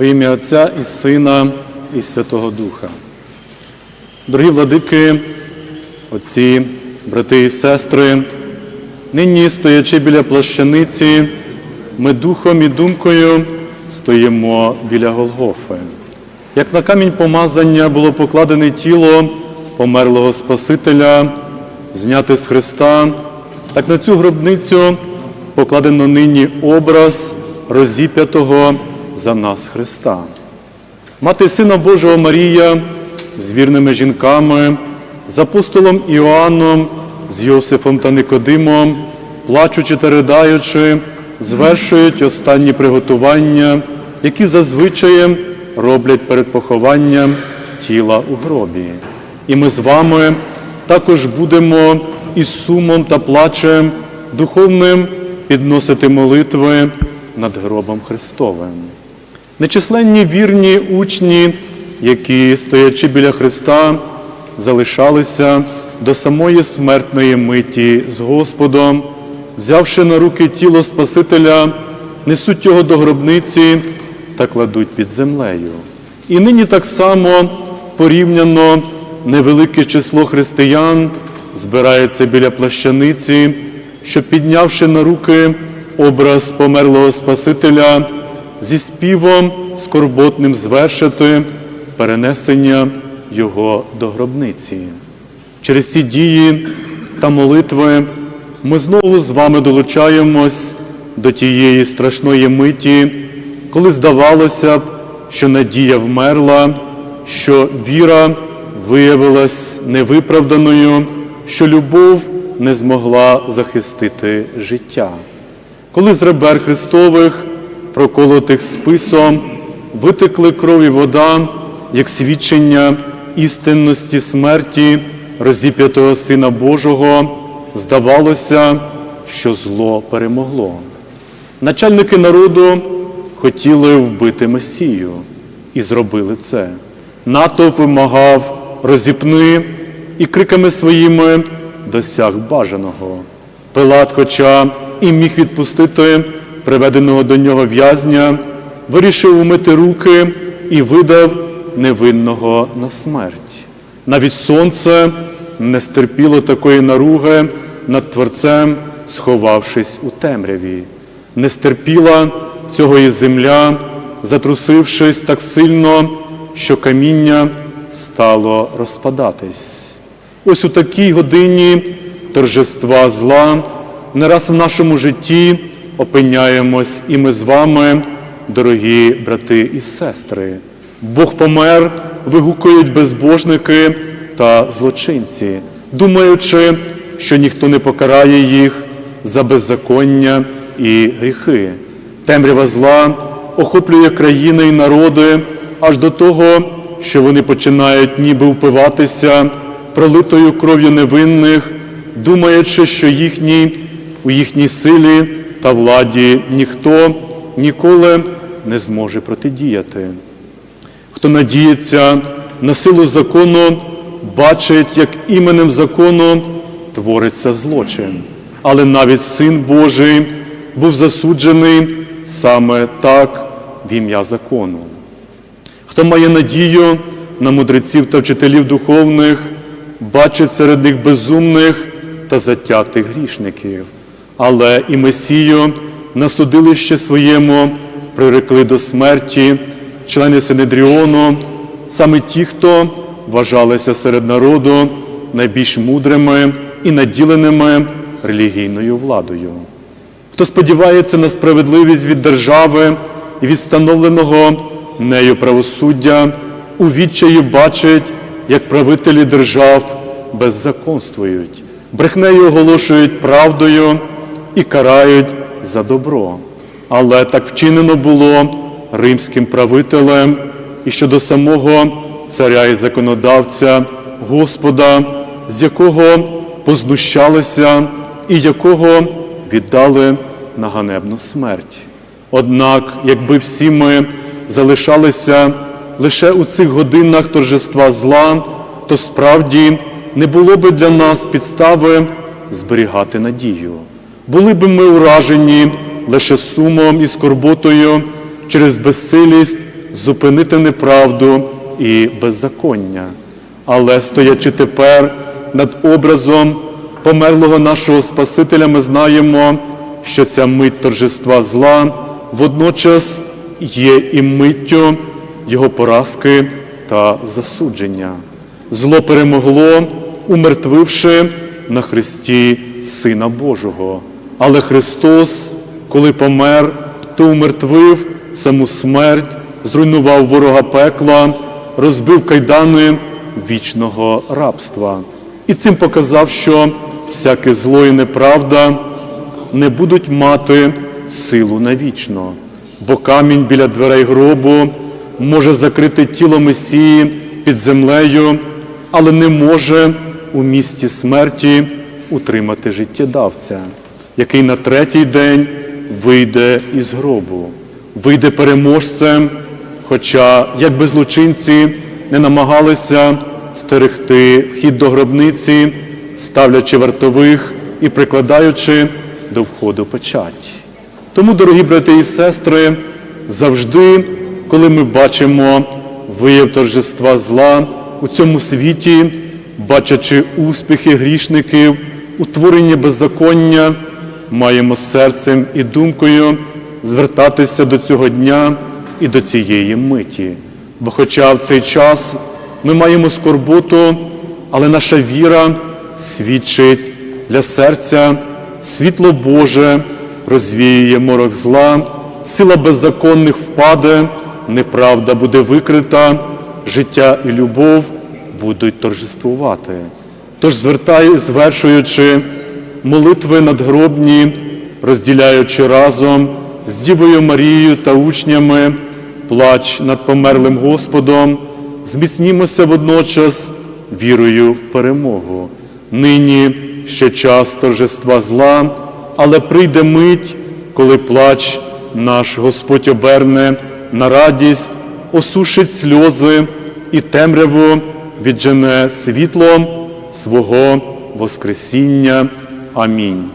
В ім'я Отця і Сина, і Святого Духа. Дорогі владики, отці, брати і сестри, нині, стоячи біля плащаниці, ми духом і думкою стоїмо біля Голгофи. Як на камінь помазання було покладене тіло померлого Спасителя, зняте з Христа, так на цю гробницю покладено нині образ розіп'ятого за нас Христа. Мати Сина Божого Марія з вірними жінками, з апостолом Іоанном, з Йосифом та Никодимом, плачучи та ридаючи, звершують останні приготування, які зазвичай роблять перед похованням тіла у гробі. І ми з вами також будемо із сумом та плачем духовним підносити молитви над гробом Христовим. Нечисленні вірні учні, які, стоячи біля Христа, залишалися до самої смертної миті з Господом, взявши на руки тіло Спасителя, несуть його до гробниці та кладуть під землею. І нині так само порівняно невелике число християн збирається біля плащаниці, щоб, піднявши на руки образ померлого Спасителя, зі співом скорботним звершити перенесення Його до гробниці. Через ці дії та молитви ми знову з вами долучаємось до тієї страшної миті, коли здавалося б, що надія вмерла, що віра виявилась невиправданою, що любов не змогла захистити життя. Коли з ребер Христових, проколотих списом, витекли кров і вода, як свідчення істинності смерті розіп'ятого Сина Божого, здавалося, що зло перемогло. Начальники народу хотіли вбити Месію і зробили це. Натовп вимагав розіпни і криками своїми досяг бажаного. Пилат, хоча і міг відпустити приведеного до нього в'язня, вирішив умити руки і видав невинного на смерть. Навіть сонце не стерпіло такої наруги над Творцем, сховавшись у темряві. Не стерпіла цього і земля, затрусившись так сильно, що каміння стало розпадатись. Ось у такій годині торжества зла не раз в нашому житті опиняємось і ми з вами, дорогі брати і сестри. Бог помер, вигукують безбожники та злочинці, думаючи, що ніхто не покарає їх за беззаконня і гріхи. Темрява зла охоплює країни і народи аж до того, що вони починають ніби впиватися пролитою кров'ю невинних, думаючи, що їхні, у їхній силі та владі ніхто ніколи не зможе протидіяти. Хто надіється на силу закону, бачить, як іменем закону твориться злочин. Але навіть Син Божий був засуджений саме так в ім'я закону. Хто має надію на мудреців та вчителів духовних, бачить серед них безумних та затятих грішників, але і Месію на судилище своєму прирекли до смерті члени Синедріону, саме ті, хто вважалися серед народу найбільш мудрими і наділеними релігійною владою. Хто сподівається на справедливість від держави і від встановленого нею правосуддя, у відчаї бачить, як правителі держав беззаконствують, брехнею оголошують правдою і карають за добро. Але так вчинено було римським правителем і щодо самого царя і законодавця, Господа, з якого познущалися і якого віддали на ганебну смерть. Однак, якби всі ми залишалися лише у цих годинах торжества зла, то справді не було би для нас підстави зберігати надію. Були би ми уражені лише сумом і скорботою через безсилість зупинити неправду і беззаконня. Але стоячи тепер над образом померлого нашого Спасителя, ми знаємо, що ця мить торжества зла водночас є і миттю його поразки та засудження. Зло перемогло, умертвивши на Христі Сина Божого. Але Христос, коли помер, то умертвив саму смерть, зруйнував ворога пекла, розбив кайдани вічного рабства. І цим показав, що всяке зло і неправда не будуть мати силу навічно, бо камінь біля дверей гробу може закрити тіло Месії під землею, але не може у місті смерті утримати життєдавця, який на третій день вийде із гробу, вийде переможцем, хоча, як би злочинці не намагалися стерегти вхід до гробниці, ставлячи вартових і прикладаючи до входу печать. Тому, дорогі брати і сестри, завжди, коли ми бачимо вияв торжества зла у цьому світі, бачачи успіхи грішників, утворення беззаконня, маємо серцем і думкою звертатися до цього дня і до цієї миті. Бо, хоча в цей час ми маємо скорботу, але наша віра свідчить для серця світло Боже розвіює морок зла, сила беззаконних впаде, неправда буде викрита, життя і любов будуть торжествувати. Тож звертаю, звершуючи молитви надгробні, розділяючи разом з Дівою Марією та учнями, плач над померлим Господом, зміцнімося водночас вірою в перемогу. Нині ще час торжества зла, але прийде мить, коли плач наш Господь оберне на радість, осушить сльози і темряву віджене світлом свого Воскресіння. Амінь.